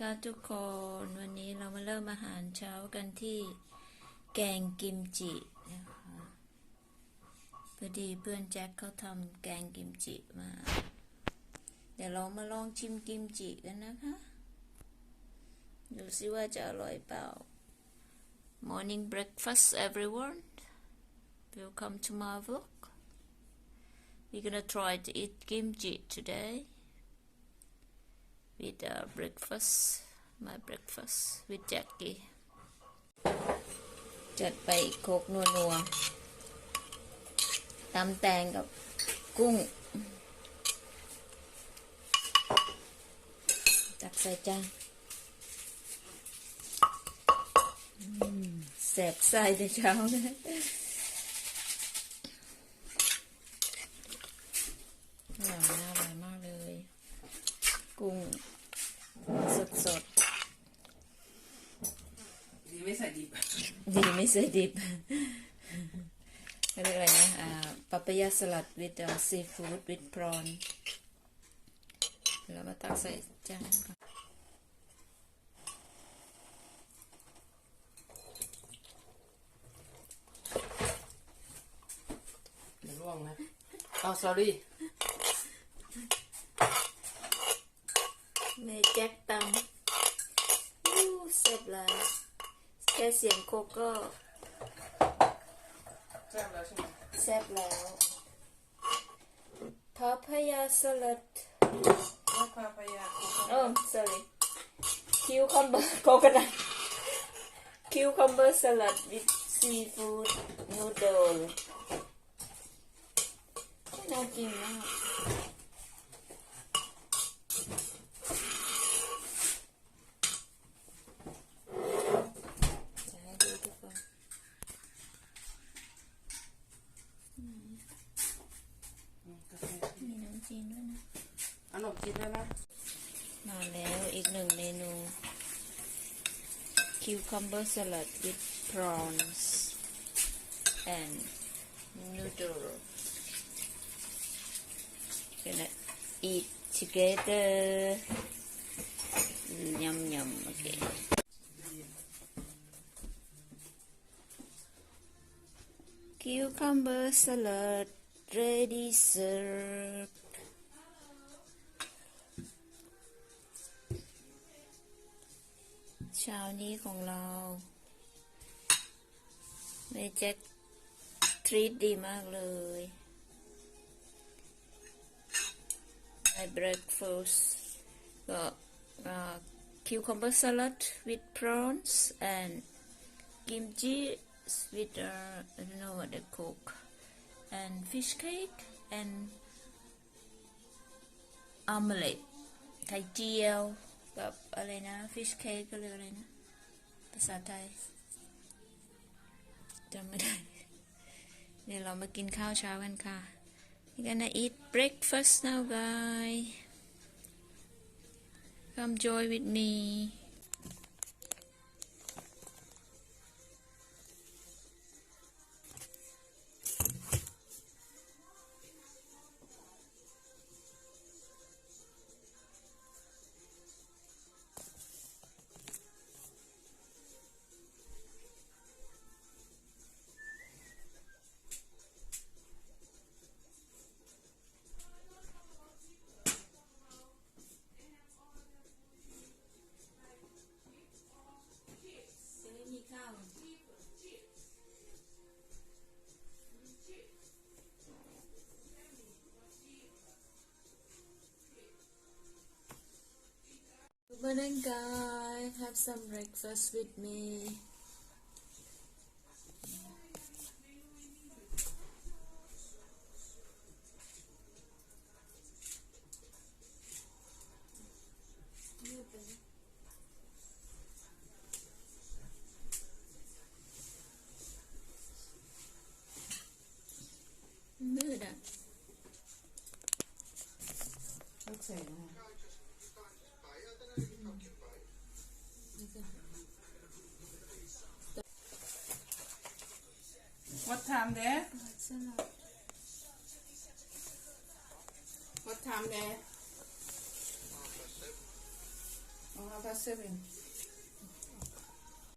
ค่ะทุกคนวันนี้เรามาเริ่มอาหารเช้ากันที่แกงกิมจินะคะพอดีเพื่อนแจ็คเขาทำแกงกิมจิมา เดี๋ยวเรามาลองชิมกิมจิกันนะคะ ดูสิว่าจะอร่อยเปล่า Morning breakfast everyone Welcome to my vlog We're gonna try to eat kimchi today with uh, breakfast my breakfast with Jackie จัดไปอีกโคกนัวนัวๆตำแตงกับกุ้ง ตักใส่จานอืมแสบไส้แต่เช้าเลย อร่อยน่าอร่อยมากเลย กุ้งสดสด ดีไม่ใส่ดิบ ๆดี ไม่ใส่ดิบเรียกอะไรนะอ่าปาปายาสลัด with uh, seafood with prawn แล้วมาตักใส่จานค่ะเดี๋ยวร่วงนะอ๋อ sorry เมแจ็คตำอู้เสร็จเลย แค่เสียงโคกก็แซ่บแล้วใช่ไหมแซ่บแล้วพาพายาสลัดแล้วพาพยา Oh, sorry. Cucumber coconut. Cucumber salad with seafood noodle. น่ากินมากจะให้ดูทุกคน กาแฟ มีน้ำจีนด้วยนะ เอาข นมจีนด้วยนะมาแล้วอีกหนึ่งเมนู cucumber salad with prawns and noodle gonna eat together yum yum okay cucumber salad ready serve เช้านี้ของเราเมแจ็คทรีตดีมากเลย My breakfast ก็ uh, cucumber salad with prawns and kimchi with uh, I don't know what they cook and fish cake and omelette ไข่เจียว กับอะไรนะฟิชเค้กก็เรียอะไรนะ ภาษาไทยจำไม่ได้ เดี๋ยวเรามากินข้าวเช้ากันค่ะ We're gonna eat breakfast now guys come join with me morning, guys. Have some breakfast with me. What time there Salad. What time there อ๋อ half past seven